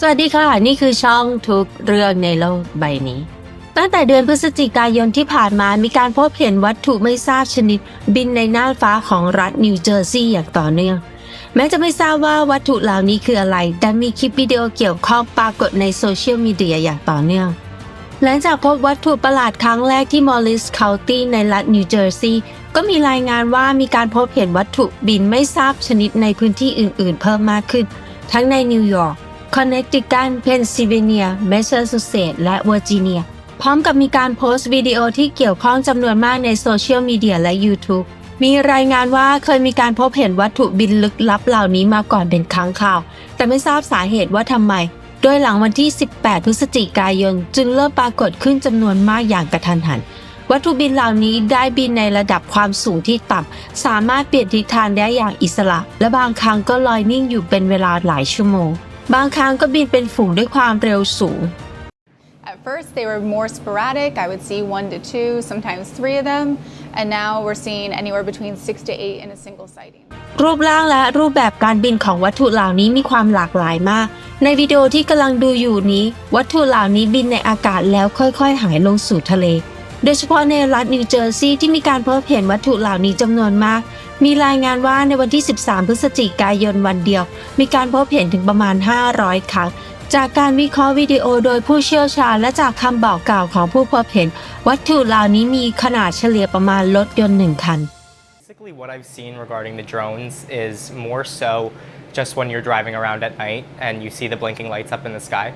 สวัสดีค่ะ นี่คือช่องทุกเรื่องในโลกใบนี้ ตั้งแต่เดือนพฤศจิกายนที่ผ่านมามีการพบเห็นวัตถุไม่ทราบชนิด บินในน่านฟ้าของรัฐนิวเจอร์ซีย์อย่างต่อเนื่อง แม้จะไม่ทราบว่าวัตถุเหล่านี้คืออะไร แต่มีคลิปวิดีโอเกี่ยวข้องปรากฏในโซเชียลมีเดียอย่างต่อเนื่องหลังจากพบวัตถุประหลาดครั้งแรกที่มอลลิสเคานตี้ในรัฐนิวเจอร์ซีย์ก็มีรายงานว่ามีการพบเห็นวัตถุบินไม่ทราบชนิดในพื้นที่อื่น ๆ เพิ่มมากขึ้น ทั้งในนิวยอร์ก คอนเน c ติคันเพนซิลเวเนียแมสซาชูเซตส์และเวอร์จิเนีย พร้อมกับมีการโพสต์วิดีโอที่เกี่ยวข้องจำนวนมากในโซเชียลมีเดียและ YouTube มีรายงานว่าเคยมีการพบเห็นวัตถุบินลึกลับเหล่านี้มาก่อนเป็นครั้งคราว แต่ไม่ทราบสาเหตุว่าทำไม โดยหลังวันที่ 18 พฤศจิกายน จึงเริ่มปรากฏขึ้นจำนวนมากอย่างกระทันหัน วัตถุบินเหล่านี้ได้บินในระดับความสูงที่ต่ำสามารถเปลี่ยนทิศทางได้อย่างอิสระ และบางครั้งก็ลอยนิ่งอยู่เป็นเวลาหลายชั่วโมง บางครั้งก็บินเป็นฝูงด้วยความเร็วสูง At first, they were more sporadic. I would see one to two, sometimes three of them. And now we're seeing anywhere between six to eight in a single sighting. รูปร่างและรูปแบบการบินของวัตถุเหล่านี้มีความหลากหลายมาก ในวิดีโอที่กำลังดูอยู่นี้ วัตถุเหล่านี้บินในอากาศแล้วค่อยๆ หายลงสู่ทะเล โดยเฉพาะในรัฐนิวเจอร์ซีย์ที่มีการพบเห็นวัตถุเหล่านี้จำนวนมาก มีรายงานว่าในวันที่ 13 พฤศจิกายนวันเดียว มีการพบเห็นถึงประมาณ 500 ครั้ง จากการวิเคราะห์วิดีโอโดยผู้เชี่ยวชาญและจากคำบอกกล่าวของผู้พบเห็น วัตถุเหล่านี้มีขนาดเฉลี่ยประมาณรถยนต์หนึ่งคัน Basically, what I've seen regarding the drones is more so just when you're driving around at night and you see the blinking lights up in the sky.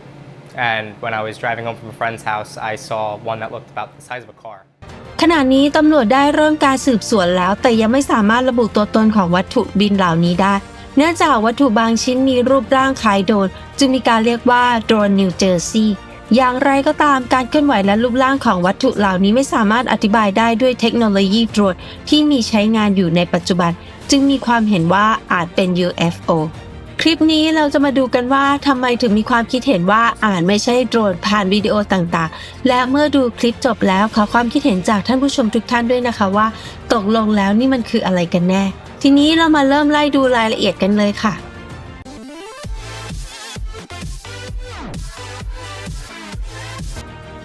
And when I was driving home from a friend's house, I saw one that looked about the size of a car. ขณะนี้ตำรวจได้เริ่มการสืบสวนแล้ว แต่ยังไม่สามารถระบุตัวตนของวัตถุบินเหล่านี้ได้ เนื่องจากวัตถุบางชิ้นมีรูปร่างคล้ายโดรนจึงมีการเรียกว่าโดรนนิวเจอร์ซีย์อย่างไรก็ตามการเคลื่อนไหวและรูปร่างของวัตถุเหล่านี้ไม่สามารถอธิบายได้ด้วยเทคโนโลยีโดรนที่มีใช้งานอยู่ในปัจจุบัน จึงมีความเห็นว่าอาจเป็น UFO คลิปนี้เราจะมาดูกันว่าทำไมถึงมีความคิดเห็นว่าอ่าจไม่ใช่โดรนผ่านวิดีโอต่างๆ และเมื่อดูคลิปจบแล้วขอความคิดเห็นจากท่านผู้ชมทุกท่านด้วยนะคะว่า ตกลงแล้วนี่มันคืออะไรกันแน่ ทีนี้เรามาเริ่มไล่ดูรายละเอียดกันเลยค่ะ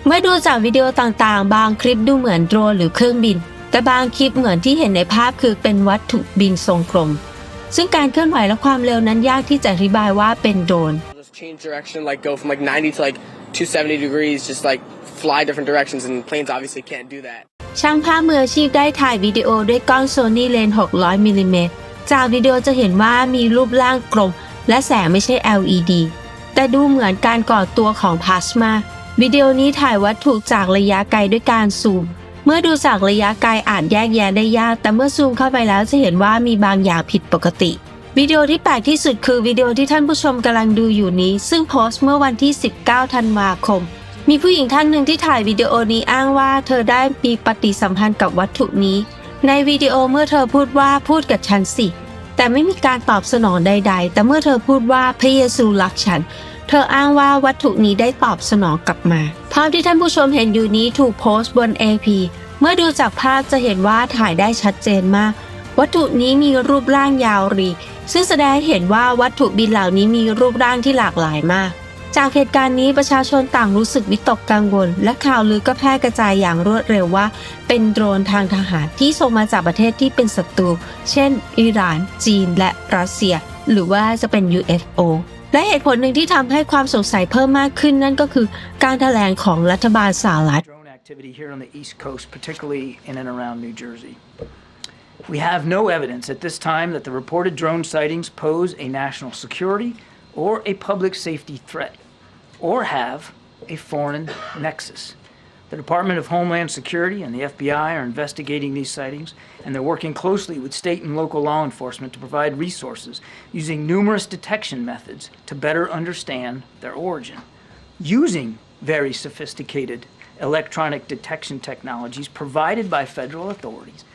เมื่อดูจากวิดีโอต่างๆ บางคลิปดูเหมือนโดรนหรือเครื่องบิน แต่บางคลิปเหมือนที่เห็นในภาพคือเป็นวัตถุบินทรงกลม ซึ่งการเคลื่อนไหวและความเร็วนั้นยากที่จะอธิบายว่าเป็นโดรน Just change direction, like go from like 90 to like 270 degrees, just like fly different directions, and planes obviously can't do that. ช่างภาพมืออาชีพได้ถ่ายวิดีโอด้วยกล้องโซนี่เลนส์600มิลลิเมตรจากวิดีโอจะเห็นว่ามีรูปร่างกลม และแสงไม่ใช่ LED แต่ดูเหมือนการก่อตัวของพลาสมา วิดีโอนี้ถ่ายวัตถุจากระยะไกลด้วยการซูม เมื่อดูจากระยะไกลอาจแยกแยะได้ยาก แต่เมื่อซูมเข้าไปแล้วจะเห็นว่ามีบางอย่างผิดปกติวิดีโอที่แปลกที่สุดคือวิดีโอที่ท่านผู้ชมกำลังดูอยู่นี้ ซึ่งโพสต์เมื่อวันที่ 19 ธันวาคม มีผู้หญิงท่านหนึ่งที่ถ่ายวิดีโอนี้อ้างว่าเธอได้มีปฏิสัมพันธ์กับวัตถุนี้ ในวิดีโอเมื่อเธอพูดว่าพูดกับฉันสิ แต่ไม่มีการตอบสนองใด ๆ แต่เมื่อเธอพูดว่าพระเยซูรักฉัน เธออ้างว่าวัตถุนี้ได้ตอบสนองกลับมา ภาพที่ท่านผู้ชมเห็นอยู่นี้ถูกโพสต์บน AP เมื่อดูจากภาพจะเห็นว่าถ่ายได้ชัดเจนมาก วัตถุนี้มีรูปร่างยาวรี ซึ่งแสดงให้เห็นว่าวัตถุบินเหล่านี้มีรูปร่างที่หลากหลายมาก จากเหตุการณ์นี้ประชาชนต่างรู้สึกวิตกกังวล และข่าวลือก็แพร่กระจายอย่างรวดเร็วว่า เป็นโดรนทางทหารที่ส่งมาจากประเทศที่เป็นศัตรู เช่น อิหร่าน จีน และรัสเซีย หรือว่าจะเป็น UFO และเหตุผลหนึ่งที่ทำให้ความสงสัยเพิ่มมากขึ้นนั่นก็คือการแถลงของรัฐบาลสหรัฐ drone activity here on the East Coast, particularly in and around New Jersey. We have no evidence at this time that the reported drone sightings pose a national security or a public safety threat or have a foreign nexus. The Department of Homeland Security and the FBI are investigating these sightings, and they're working closely with state and local law enforcement to provide resources using numerous detection methods to better understand their origin. Using very sophisticated electronic detection technologies provided by federal authorities,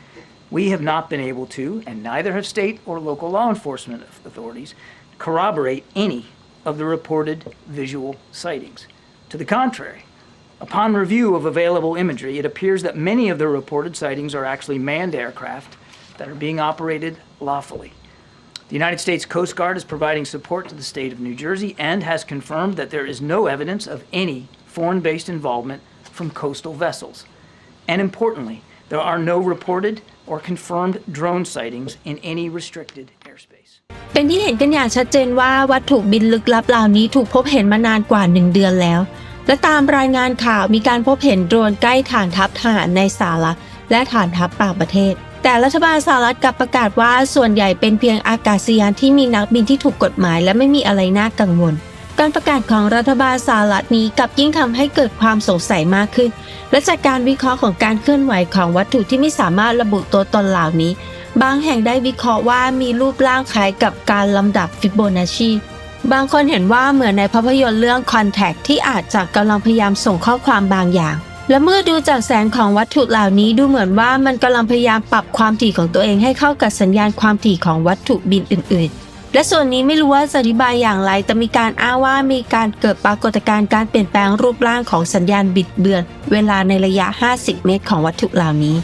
we have not been able to, and neither have state or local law enforcement authorities, corroborate any of the reported visual sightings. To the contrary, upon review of available imagery, it appears that many of the reported sightings are actually manned aircraft that are being operated lawfully. The United States Coast Guard is providing support to the state of New Jersey and has confirmed that there is no evidence of any foreign based involvement from coastal vessels. And importantly, there are no reported or confirmed drone sightings in any restricted airspace. เป็นที่เห็นกันอย่างชัดเจนว่าวัตถุบินลึกลับเหล่านี้ถูกพบเห็นมานานกว่าหนึ่งเดือนแล้ว และตามรายงานข่าวมีการพบเห็นโดรนใกล้ฐานทัพทหารในสหรัฐและฐานทัพต่างประเทศ แต่รัฐบาลสหรัฐกลับประกาศว่าส่วนใหญ่เป็นเพียงอากาศยานที่มีนักบินที่ถูกกฎหมาย และไม่มีอะไรน่ากังวล การประกาศของรัฐบาลสหรัฐนี้กลับยิ่งทำให้เกิดความสงสัยมากขึ้น และจากการวิเคราะห์ของการเคลื่อนไหวของวัตถุที่ไม่สามารถระบุตัวตนเหล่านี้ บางแห่งได้วิเคราะห์ว่ามีรูปร่างคล้ายกับการลำดับฟิโบนัชชี บางคนเห็นว่าเหมือนในภาพยนตร์เรื่อง Contact ที่อาจจะกำลังพยายามส่งข้อความบางอย่าง และเมื่อดูจากแสงของวัตถุเหล่านี้ดูเหมือนว่ามันกำลังพยายามปรับความถี่ของตัวเองให้เข้ากับสัญญาณความถี่ของวัตถุบินอื่น ๆ และส่วนนี้ไม่รู้ว่าจะอธิบายอย่างไร แต่มีการอ้างว่ามีการเกิดปรากฏการณ์การเปลี่ยนแปลงรูปร่างของสัญญาณบิดเบือน เวลาในระยะ 50 เมตร ของวัตถุเหล่านี้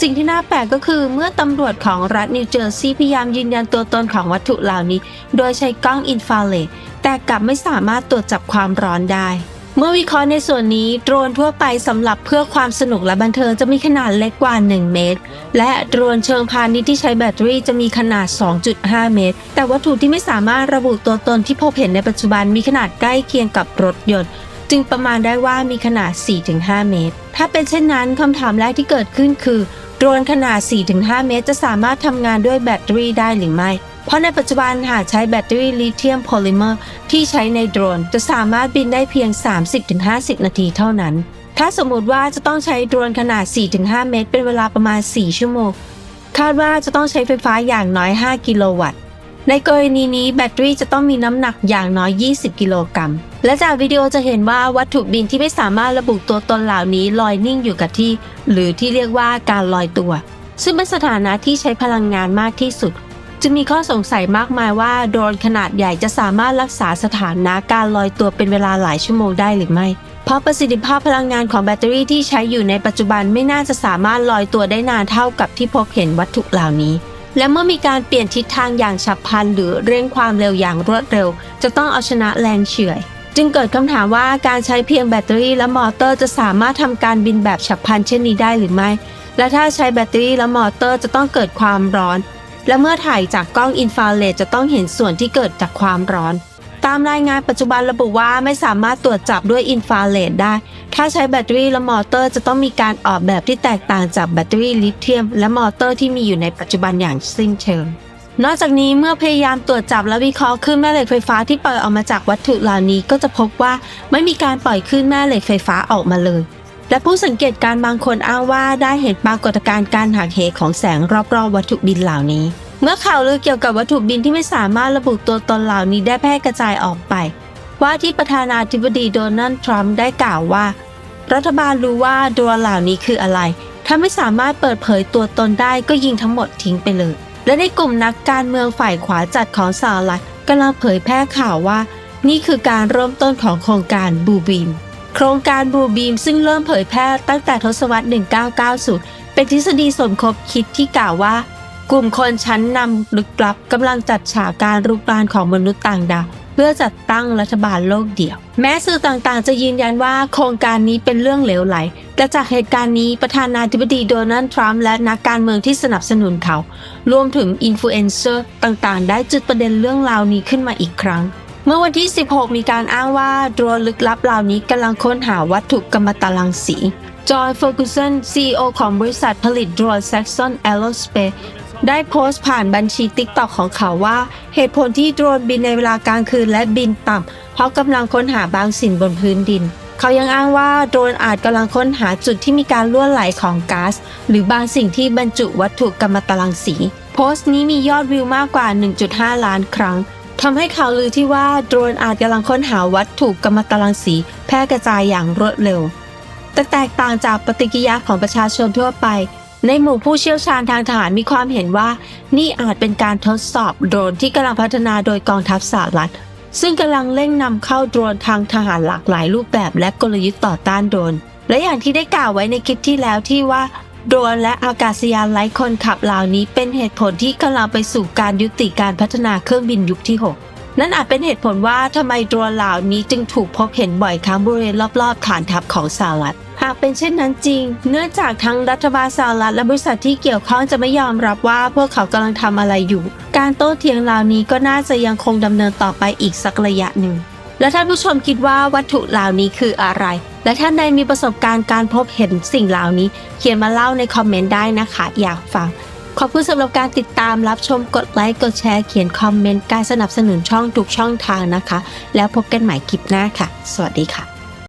สิ่งที่น่าแปลกก็คือเมื่อตำรวจของรัฐนิวเจอร์ซีย์พยายามยืนยันตัวตนของวัตถุเหล่านี้ โดยใช้กล้องอินฟราเรดแต่กลับไม่สามารถตรวจจับความร้อนได้ เมื่อวิเคราะห์ในส่วนนี้โดรนทั่วไปสำหรับเพื่อความสนุกและบันเทิงจะมีขนาดเล็กกว่า 1 เมตร และโดรนเชิงพาณิชย์ที่ใช้แบตเตอรี่จะมีขนาด 2.5 เมตร แต่วัตถุที่ไม่สามารถระบุตัวตนที่พบเห็นในปัจจุบันมีขนาดใกล้เคียงกับรถยนต์จึงประมาณได้ว่ามีขนาด 4-5 เมตร ถ้าเป็นเช่นนั้นคำถามแรกที่เกิดขึ้นคือ โดรนขนาด 4-5 เมตร จะสามารถทำงานด้วยแบตเตอรี่ได้หรือไม่ เพราะในปัจจุบันหากใช้แบตเตอรี่ลิเธียมโพลิเมอร์ที่ใช้ในโดรนจะสามารถบินได้เพียง 30-50 นาทีเท่านั้น ถ้าสมมติว่าจะต้องใช้โดรนขนาด 4-5 เมตร เป็นเวลาประมาณ 4 ชั่วโมง คาดว่าจะต้องใช้ไฟฟ้าอย่างน้อย 5 กิโลวัตต์ ในกรณีนี้แบตเตอรี่จะต้องมีน้ำหนักอย่างน้อย 20 กิโลกรัม และจากวิดีโอจะเห็นว่าวัตถุบินที่ไม่สามารถระบุตัวตนเหล่านี้ลอยนิ่งอยู่กับที่ หรือที่เรียกว่าการลอยตัว ซึ่งเป็นสถานะที่ใช้พลังงานมากที่สุด จึงมีข้อสงสัยมากมายว่าโดรนขนาดใหญ่จะสามารถรักษาสถานะการลอยตัวเป็นเวลาหลายชั่วโมงได้หรือไม่ เพราะประสิทธิภาพพลังงานของแบตเตอรี่ที่ใช้อยู่ในปัจจุบันไม่น่าจะสามารถลอยตัวได้นานเท่ากับที่พบเห็นวัตถุเหล่านี้และเมื่อมีการเปลี่ยนทิศทางอย่างฉับพลันหรือเร่งความเร็วอย่างรวดเร็ว จะต้องเอาชนะแรงเฉื่อย จึงเกิดคำถามว่าการใช้เพียงแบตเตอรี่และมอเตอร์จะสามารถทำการบินแบบฉับพลันเช่นนี้ได้หรือไม่ และถ้าใช้แบตเตอรี่และมอเตอร์จะต้องเกิดความร้อน และเมื่อถ่ายจากกล้องอินฟราเรดจะต้องเห็นส่วนที่เกิดจากความร้อน ตามรายงานปัจจุบันระบุว่าไม่สามารถตรวจจับด้วยอินฟราเรดได้ ถ้าใช้แบตเตอรี่และมอเตอร์จะต้องมีการออกแบบที่แตกต่างจากแบตเตอรี่ลิเธียม และมอเตอร์ที่มีอยู่ในปัจจุบันอย่างสิ้นเชิง นอกจากนี้เมื่อพยายามตรวจจับและวิเคราะห์คลื่นแม่เหล็กไฟฟ้าที่ปล่อยออกมาจากวัตถุเหล่านี้ก็จะพบว่าไม่มีการปล่อยคลื่นแม่เหล็กไฟฟ้าออกมาเลย และผู้สังเกตการณ์บางคนอ้างว่าได้เห็นปรากฏการณ์การหักเหของแสงรอบๆ วัตถุบินเหล่านี้ เมื่อข่าวลือเกี่ยวกับวัตถุบินที่ไม่สามารถระบุตัวตนเหล่านี้ได้แพร่กระจายออกไป ว่าที่ประธานาธิบดีโดนัลด์ทรัมป์ได้กล่าวว่า รัฐบาลรู้ว่าดรนเหล่านี้คืออะไร ถ้าไม่สามารถเปิดเผยตัวตนได้ก็ยิงทั้งหมดทิ้งไปเลย และในกลุ่มนักการเมืองฝ่ายขวาจัดของสหรัฐกำลังเผยแพร่ข่าวว่า นี่คือการเริ่มต้นของโครงการบูบีมโครงการบูบีมซึ่งเริ่มเผยแพร่ตั้งแต่ทศวรรษ 1990 เป็นทฤษฎีสมคบคิดที่กล่าวว่า กลุ่มคนชั้นนำลึกลับกำลังจัดฉากการรุกรานของมนุษย์ต่างดาว เพื่อจัดตั้งรัฐบาลโลกเดี่ยว แม้สื่อต่างๆ จะยืนยันว่าโครงการนี้เป็นเรื่องเหลวไหล แต่จากเหตุการณ์นี้ประธานาธิบดีโดนัลด์ทรัมป์และนักการเมืองที่สนับสนุนเขา รวมถึงอินฟลูเอนเซอร์ต่างๆ ได้จุดประเด็นเรื่องราวนี้ขึ้นมาอีกครั้งเมื่อวันที่ 16 มีการอ้างว่าโดรนลึกลับเหล่านี้กำลังค้นหาวัตถุกัมมันตรังสี จอห์นเฟอร์กูสัน CEO ของบริษัทผลิตโดรน Saxon Aerospace ได้โพสต์ผ่านบัญชี TikTok ของเขาว่า เหตุผลที่โดรนบินในเวลากลางคืนและบินต่ำ เพราะกำลังค้นหาบางสิ่งบนพื้นดิน เขายังอ้างว่าโดรนอาจกำลังค้นหาจุดที่มีการล่วไหลของก๊าซหรือบางสิ่งที่บรรจุวัตถุกัมมันตรังสี โพสต์นี้มียอดวิวมากกว่า 1.5 ล้านครั้งทำให้ข่าวลือที่ว่าโดรนอาจกำลังค้นหาวัตถุกัมมันตรังสี แพร่กระจายอย่างรวดเร็วแต่แตกต่างจากปฏิกิริยาของประชาชนทั่วไป ในหมู่ผู้เชี่ยวชาญทางทหารมีความเห็นว่า นี่อาจเป็นการทดสอบโดรนที่กำลังพัฒนาโดยกองทัพสหรัฐ ซึ่งกำลังเร่งนำเข้าโดรนทางทหารหลากหลายรูปแบบและกลยุทธ์ต่อต้านโดรน และอย่างที่ได้กล่าวไว้ในคลิปที่แล้วที่ว่าโดรนและอากาศยานไร้คนขับเหล่านี้เป็นเหตุผลที่กำลังไปสู่การยุติการพัฒนาเครื่องบินยุคที่ 6 นั่นอาจเป็นเหตุผลว่าทำไมโดรนเหล่านี้จึงถูกพบเห็นบ่อยครั้งบริเวณรอบๆฐานทัพของสหรัฐากเป็นเช่นนั้นจริง เนื่องจากทั้งรัฐบาลสหรัฐและบริษัทที่เกี่ยวข้องจะไม่ยอมรับว่าพวกเขากำลังทำอะไรอยู่ การโต้เถียงเหล่านี้ก็น่าจะยังคงดำเนินต่อไปอีกสักระยะหนึ่ง และท่านผู้ชมคิดว่าวัตถุเหล่านี้คืออะไร และท่านใดมีประสบการณ์การพบเห็นสิ่งเหล่านี้ เขียนมาเล่าในคอมเมนต์ได้นะคะ อยากฟังขอบคุณสำหรับการติดตามรับชมกดไลค์กดแชร์เขียนคอมเมนต์การสนับสนุนช่องทุกช่องทางนะคะ แล้วพบกันใหม่คลิปหน้าค่ะ สวัสดีค่ะ